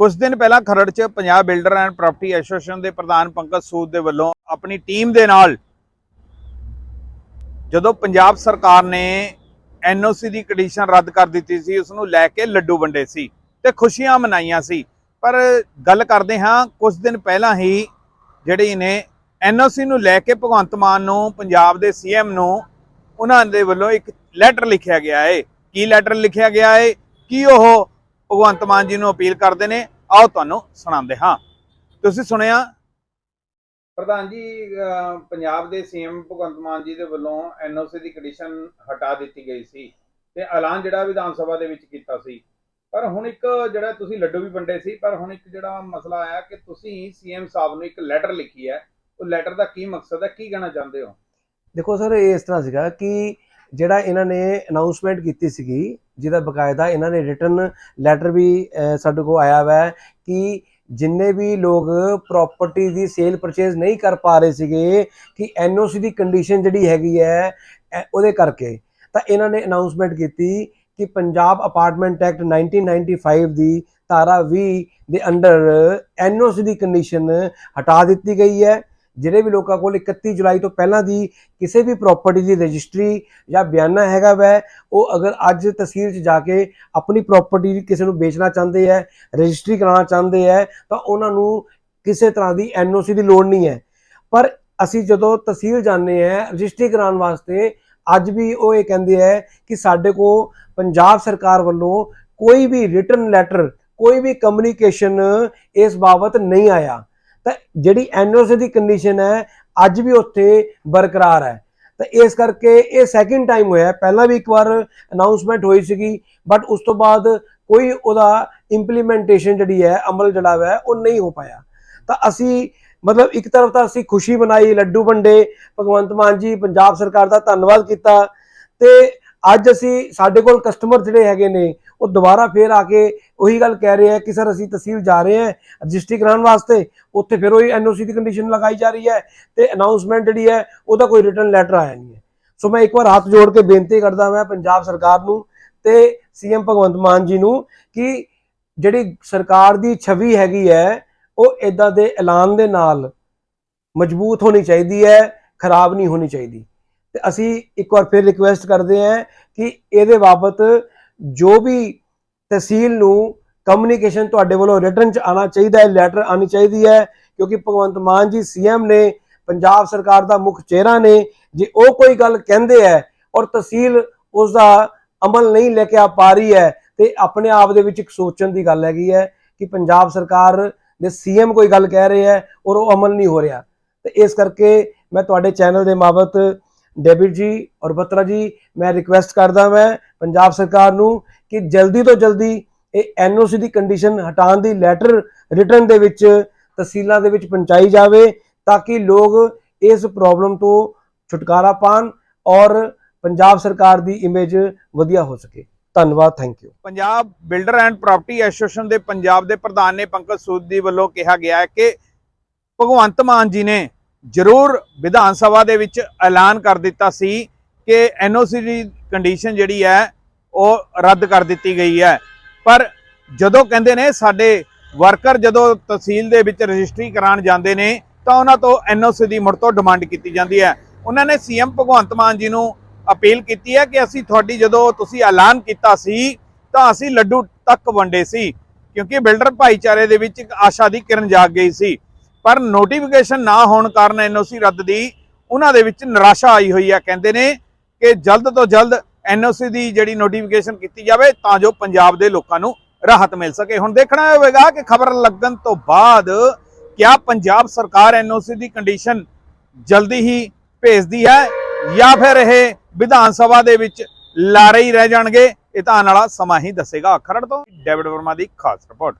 ਕੁਝ ਦਿਨ ਪਹਿਲਾਂ ਖਰੜ 'ਚ Punjab builder and property association ਦੇ ਪ੍ਰਧਾਨ ਪੰਕਜ ਸੂਦ ਦੇ ਵੱਲੋਂ ਆਪਣੀ ਟੀਮ ਦੇ ਨਾਲ ਜਦੋਂ ਪੰਜਾਬ ਸਰਕਾਰ ਨੇ ਐਨਓਸੀ ਦੀ ਕੰਡੀਸ਼ਨ ਰੱਦ ਕਰ ਦਿੱਤੀ ਸੀ, ਉਸ ਨੂੰ ਲੈ ਕੇ ਲੱਡੂ ਵੰਡੇ ਸੀ ਤੇ ਖੁਸ਼ੀਆਂ ਮਨਾਈਆਂ ਸੀ। ਪਰ ਗੱਲ ਕਰਦੇ ਹਾਂ ਕੁਝ ਦਿਨ ਪਹਿਲਾਂ ਹੀ ਜਿਹੜੀ ਨੇ ਐਨਓਸੀ ਨੂੰ ਲੈ ਕੇ ਭਗਵੰਤ ਮਾਨ ਨੂੰ, ਪੰਜਾਬ ਦੇ ਸੀਐਮ ਨੂੰ, ਉਹਨਾਂ ਦੇ ਵੱਲੋਂ ਇੱਕ ਲੈਟਰ ਲਿਖਿਆ ਗਿਆ ਹੈ ਕੀ ਲੈਟਰ ਲਿਖਿਆ ਗਿਆ ਹੈ ਕੀ ਉਹ ਭਗਵੰਤ ਮਾਨ ਜੀ ਨੂੰ ਅਪੀਲ ਕਰਦੇ ਨੇ ਆਓ ਤੁਹਾਨੂੰ ਸੁਣਾਉਂਦੇ ਹਾਂ। ਤੁਸੀਂ ਸੁਣਿਆ? ਪ੍ਰਧਾਨ ਜੀ ਪੰਜਾਬ ਦੇ ਸੀਐਮ ਭਗਵੰਤ ਮਾਨ ਜੀ ਦੇ ਵੱਲੋਂ ਐਨਓਸੀ ਦੀ ਕੰਡੀਸ਼ਨ ਹਟਾ ਦਿੱਤੀ ਗਈ ਸੀ ਤੇ ਐਲਾਨ ਜਿਹੜਾ ਵਿਧਾਨ ਸਭਾ ਦੇ ਵਿੱਚ ਕੀਤਾ ਸੀ। ਪਰ ਹੁਣ ਇੱਕ ਜਿਹੜਾ ਤੁਸੀਂ ਲੱਡੂ ਵੀ ਵੰਡੇ ਸੀ ਪਰ ਹੁਣ ਇੱਕ ਜਿਹੜਾ ਮਸਲਾ ਆਇਆ ਕਿ ਤੁਸੀਂ ਸੀਐਮ ਸਾਹਿਬ ਨੂੰ ਇੱਕ ਲੈਟਰ ਲਿਖੀ ਹੈ। ਉਹ ਲੈਟਰ ਦਾ ਕੀ ਮਕਸਦ ਹੈ ਕੀ ਕਹਿਣਾ ਚਾਹੁੰਦੇ ਹੋ? ਦੇਖੋ ਸਰ ਇਹ ਇਸ ਤਰ੍ਹਾਂ ਸੀਗਾ ਕਿ ਜਿਹੜਾ ਇਹਨਾਂ ਨੇ ਅਨਾਉਂਸਮੈਂਟ ਕੀਤੀ ਸੀਗੀ ਜਿਹਦਾ ਬਕਾਇਦਾ ਇਹਨਾਂ ਨੇ ਰਿਟਰਨ ਲੈਟਰ ਵੀ ਸਾਡੇ ਕੋਲ ਆਇਆ ਹੋਇਆ ਹੈ ਕਿ ਜਿੰਨੇ ਵੀ ਲੋਕ ਪ੍ਰਾਪਰਟੀ ਦੀ ਸੇਲ ਪਰਚੇਜ਼ ਨਹੀਂ ਕਰ ਪਾ ਰਹੇ ਸੀਗੇ, ਕਿ ਐਨਓਸੀ ਦੀ ਕੰਡੀਸ਼ਨ ਜਿਹੜੀ ਹੈਗੀ ਹੈ ਐ- ਉਹਦੇ ਕਰਕੇ। ਤਾਂ ਇਹਨਾਂ ਨੇ ਅਨਾਉਂਸਮੈਂਟ ਕੀਤੀ ਕਿ ਪੰਜਾਬ ਅਪਾਰਟਮੈਂਟ ਐਕਟ 1995 ਦੀ ਧਾਰਾ 20 ਦੇ ਅੰਡਰ ਐਨਓਸੀ ਦੀ ਕੰਡੀਸ਼ਨ ਹਟਾ ਦਿੱਤੀ ਗਈ ਹੈ। ਜਿਹੜੇ ਵੀ ਲੋਕਾਂ ਕੋਲ 31 ਜੁਲਾਈ ਤੋਂ ਪਹਿਲਾਂ ਦੀ ਕਿਸੇ ਵੀ ਪ੍ਰਾਪਰਟੀ ਦੀ ਰਜਿਸਟਰੀ ਜਾਂ ਬਿਆਨਾ ਹੈਗਾ ਵੈ, ਉਹ ਅਗਰ ਅੱਜ ਤਹਿਸੀਲ 'ਚ ਜਾ ਕੇ ਆਪਣੀ ਪ੍ਰਾਪਰਟੀ ਕਿਸੇ ਨੂੰ ਵੇਚਣਾ ਚਾਹੁੰਦੇ ਹੈ ਰਜਿਸਟਰੀ ਕਰਾਉਣਾ ਚਾਹੁੰਦੇ ਹੈ ਤਾਂ ਉਹਨਾਂ ਨੂੰ ਕਿਸੇ ਤਰ੍ਹਾਂ ਦੀ ਐਨਓਸੀ ਦੀ ਲੋੜ ਨਹੀਂ ਹੈ ਪਰ ਅਸੀਂ ਜਦੋਂ ਤਹਿਸੀਲ ਜਾਂਦੇ ਹੈ ਰਜਿਸਟਰੀ ਕਰਾਉਣ ਵਾਸਤੇ, ਅੱਜ ਵੀ ਉਹ ਇਹ ਕਹਿੰਦੇ ਹੈ ਕਿ ਸਾਡੇ ਕੋਲ ਪੰਜਾਬ ਸਰਕਾਰ ਵੱਲੋਂ ਕੋਈ ਵੀ ਰਿਟਰਨ ਲੈਟਰ ਕੋਈ ਵੀ ਕਮਿਊਨੀਕੇਸ਼ਨ ਇਸ ਬਾਬਤ ਨਹੀਂ ਆਇਆ। ਤਾਂ ਜਿਹੜੀ ਐਨਓਸੀ ਦੀ ਕੰਡੀਸ਼ਨ ਹੈ, ਅੱਜ ਵੀ ਉੱਥੇ ਬਰਕਰਾਰ ਹੈ। ਤਾਂ ਇਸ ਕਰਕੇ ਇਹ ਸੈਕਿੰਡ ਟਾਈਮ ਹੋਇਆ ਪਹਿਲਾਂ ਵੀ ਇੱਕ ਵਾਰ ਅਨਾਉਂਸਮੈਂਟ ਹੋਈ ਸੀਗੀ ਬਟ ਉਸ ਤੋਂ ਬਾਅਦ ਕੋਈ ਉਹਦਾ ਇੰਪਲੀਮੈਂਟੇਸ਼ਨ ਜਿਹੜੀ ਹੈ, ਅਮਲ ਜਿਹੜਾ ਹੈ, ਉਹ ਨਹੀਂ ਹੋ ਪਾਇਆ। ਤਾਂ ਅਸੀਂ, ਮਤਲਬ ਇੱਕ ਤਰਫ ਤਾਂ ਅਸੀਂ ਖੁਸ਼ੀ ਮਨਾਈ, ਲੱਡੂ ਵੰਡੇ, ਭਗਵੰਤ ਮਾਨ ਜੀ, ਪੰਜਾਬ ਸਰਕਾਰ ਦਾ ਧੰਨਵਾਦ ਕੀਤਾ। ਤੇ ਅੱਜ ਅਸੀਂ ਸਾਡੇ ਕੋਲ ਕਸਟਮਰ ਜਿਹੜੇ ਹੈਗੇ ਨੇ, ਉਹ ਦੁਬਾਰਾ ਫੇਰ ਆ ਕੇ ਉਹੀ ਗੱਲ ਕਹਿ ਰਹੇ ਆ ਕਿ ਸਰ ਅਸੀਂ ਤਹਿਸੀਲ ਜਾ ਰਹੇ ਹਾਂ ਰਜਿਸਟਰੀ ਕਰਾਉਣ ਵਾਸਤੇ, ਉੱਥੇ ਫਿਰ ਉਹੀ ਐਨਓਸੀ ਦੀ ਕੰਡੀਸ਼ਨ ਲਗਾਈ ਜਾ ਰਹੀ ਹੈ ਤੇ ਅਨਾਉਂਸਮੈਂਟ ਜਿਹੜੀ ਹੈ, ਉਹਦਾ ਕੋਈ ਰਿਟਰਨ ਲੈਟਰ ਆਇਆ ਨਹੀਂ ਹੈ। ਸੋ ਮੈਂ ਇੱਕ ਵਾਰ ਹੱਥ ਜੋੜ ਕੇ ਬੇਨਤੀ ਕਰਦਾ ਮੈਂ ਪੰਜਾਬ ਸਰਕਾਰ ਨੂੰ ਤੇ ਸੀਐਮ ਭਗਵੰਤ ਮਾਨ ਜੀ ਨੂੰ ਕਿ ਜਿਹੜੀ ਸਰਕਾਰ ਦੀ ਛਵੀ ਹੈਗੀ ਹੈ, ਉਹ ਇਦਾਂ ਦੇ ਐਲਾਨ ਦੇ ਨਾਲ ਮਜ਼ਬੂਤ ਹੋਣੀ ਚਾਹੀਦੀ ਹੈ, ਖਰਾਬ ਨਹੀਂ ਹੋਣੀ ਚਾਹੀਦੀ। ਤੇ ਅਸੀਂ ਇੱਕ ਵਾਰ ਫਿਰ ਰਿਕੁਐਸਟ ਕਰਦੇ ਹਾਂ ਕਿ ਇਹਦੇ ਬਾਬਤ ਜੋ ਵੀ ਤਹਿਸੀਲ ਨੂੰ ਕਮਿਊਨੀਕੇਸ਼ਨ ਤੁਹਾਡੇ ਵੱਲੋਂ ਰਿਟਰਨ ਚ ਆਣਾ ਚਾਹੀਦਾ ਹੈ ਲੈਟਰ ਆਣੀ ਚਾਹੀਦੀ ਹੈ, ਕਿਉਂਕਿ ਭਗਵੰਤ ਮਾਨ ਜੀ ਸੀਐਮ ਨੇ, ਪੰਜਾਬ ਸਰਕਾਰ ਦਾ ਮੁੱਖ ਚਿਹਰਾ ਨੇ, ਜੇ ਉਹ ਕੋਈ ਗੱਲ ਕਹਿੰਦੇ ਹੈ ਔਰ ਤਹਿਸੀਲ ਉਸ ਦਾ ਅਮਲ ਨਹੀਂ ਲੈ ਕੇ ਆ ਪਾ ਰਹੀ ਹੈ, ਤੇ ਆਪਣੇ ਆਪ ਦੇ ਵਿੱਚ ਇੱਕ ਸੋਚਣ ਦੀ ਗੱਲ ਹੈਗੀ ਹੈ ਕਿ ਪੰਜਾਬ ਸਰਕਾਰ ਦੇ ਸੀਐਮ ਕੋਈ ਗੱਲ ਕਹਿ ਰਹੇ ਹੈ ਔਰ ਉਹ ਅਮਲ ਨਹੀਂ ਹੋ ਰਿਹਾ। ਤੇ ਇਸ ਕਰਕੇ ਮੈਂ ਤੁਹਾਡੇ ਚੈਨਲ ਦੇ ਮਾਬਤ ਡੇਵਿਡ ਜੀ ਔਰ ਬਤਰਾ ਜੀ, ਮੈਂ ਰਿਕੁਐਸਟ ਕਰਦਾ ਮੈਂ ਪੰਜਾਬ ਸਰਕਾਰ ਨੂੰ ਕਿ ਜਲਦੀ ਤੋਂ ਜਲਦੀ ਇਹ ਐਨਓਸੀ ਦੀ ਕੰਡੀਸ਼ਨ ਹਟਾਉਣ ਦੀ ਲੈਟਰ ਰਿਟਰਨ ਦੇ ਵਿੱਚ ਤਹਿਸੀਲਾਂ ਦੇ ਵਿੱਚ ਪਹੁੰਚਾਈ ਜਾਵੇ ਤਾਂ ਕਿ ਲੋਕ ਇਸ ਪ੍ਰੋਬਲਮ ਤੋਂ ਛੁਟਕਾਰਾ ਪਾਣ ਔਰ ਪੰਜਾਬ ਸਰਕਾਰ ਦੀ ਇਮੇਜ ਵਧੀਆ ਹੋ ਸਕੇ। ਧੰਨਵਾਦ thank you Punjab builder and property association ਦੇ ਪੰਜਾਬ ਦੇ ਪ੍ਰਧਾਨ ਨੇ ਪੰਕਜ ਸੂਦ ਦੀ ਵੱਲੋਂ ਕਿਹਾ ਗਿਆ ਹੈ ਕਿ ਭਗਵੰਤ ਮਾਨ ਜੀ ਨੇ ਜ਼ਰੂਰ ਵਿਧਾਨ ਸਭਾ ਦੇ ਵਿੱਚ ਐਲਾਨ ਕਰ ਦਿੱਤਾ ਸੀ ਕਿ ਐਨਓਸੀ ਦੀ ਕੰਡੀਸ਼ਨ ਜਿਹੜੀ ਹੈ, ਉਹ ਰੱਦ ਕਰ ਦਿੱਤੀ ਗਈ ਹੈ। ਪਰ ਜਦੋਂ ਕਹਿੰਦੇ ਨੇ ਸਾਡੇ ਵਰਕਰ ਜਦੋਂ ਤਹਿਸੀਲ ਦੇ ਵਿੱਚ ਰਜਿਸਟਰੀ ਕਰਾਉਣ ਜਾਂਦੇ ਨੇ, ਤਾਂ ਉਹਨਾਂ ਤੋਂ ਐਨਓਸੀ ਦੀ ਮੁੜ ਤੋਂ ਡਿਮਾਂਡ ਕੀਤੀ ਜਾਂਦੀ ਹੈ। ਉਹਨਾਂ ਨੇ ਸੀਐਮ ਭਗਵੰਤ ਮਾਨ ਜੀ ਨੂੰ ਅਪੀਲ ਕੀਤੀ ਹੈ ਕਿ ਅਸੀਂ ਤੁਹਾਡੀ ਜਦੋਂ ਤੁਸੀਂ ਐਲਾਨ ਕੀਤਾ ਸੀ, ਤਾਂ ਅਸੀਂ ਲੱਡੂ ਤੱਕ ਵੰਡੇ ਸੀ, ਕਿਉਂਕਿ ਬਿਲਡਰ ਭਾਈਚਾਰੇ ਦੇ ਵਿੱਚ ਇੱਕ ਆਸ਼ਾ ਦੀ ਕਿਰਨ ਜਾਗ ਗਈ ਸੀ। ਪਰ ਨੋਟੀਫਿਕੇਸ਼ਨ ਨਾ ਹੋਣ ਕਾਰਨ ਐਨਓਸੀ ਰੱਦ ਦੀ ਉਹਨਾਂ ਦੇ ਵਿੱਚ ਨਿਰਾਸ਼ਾ ਆਈ ਹੋਈ ਹੈ ਕਹਿੰਦੇ ਨੇ ਕਿ ਜਲਦ ਤੋਂ ਜਲਦ ਐਨਓਸੀ ਦੀ ਜਿਹੜੀ ਨੋਟੀਫਿਕੇਸ਼ਨ ਕੀਤੀ ਜਾਵੇ ਤਾਂ ਜੋ ਪੰਜਾਬ ਦੇ ਲੋਕਾਂ ਨੂੰ ਰਾਹਤ ਮਿਲ ਸਕੇ। ਹੁਣ ਦੇਖਣਾ ਹੋਵੇਗਾ ਕਿ ਖਬਰ ਲੱਗਣ ਤੋਂ ਬਾਅਦ ਕਿਆ ਪੰਜਾਬ ਸਰਕਾਰ ਐਨਓਸੀ ਦੀ ਕੰਡੀਸ਼ਨ ਜਲਦੀ ਹੀ ਭੇਜਦੀ ਹੈ ਜਾਂ ਫਿਰ ਇਹ ਵਿਧਾਨ ਸਭਾ ਦੇ ਵਿੱਚ ਲਾਰੇ ਹੀ ਰਹਿ ਜਾਣਗੇ, ਇਹ ਤਾਂ ਆਉਣ ਵਾਲਾ ਸਮਾਂ ਹੀ ਦੱਸੇਗਾ। ਖਰੜ ਤੋਂ ਡੇਵਿਡ ਵਰਮਾ ਦੀ ਖਾਸ ਰਿਪੋਰਟ।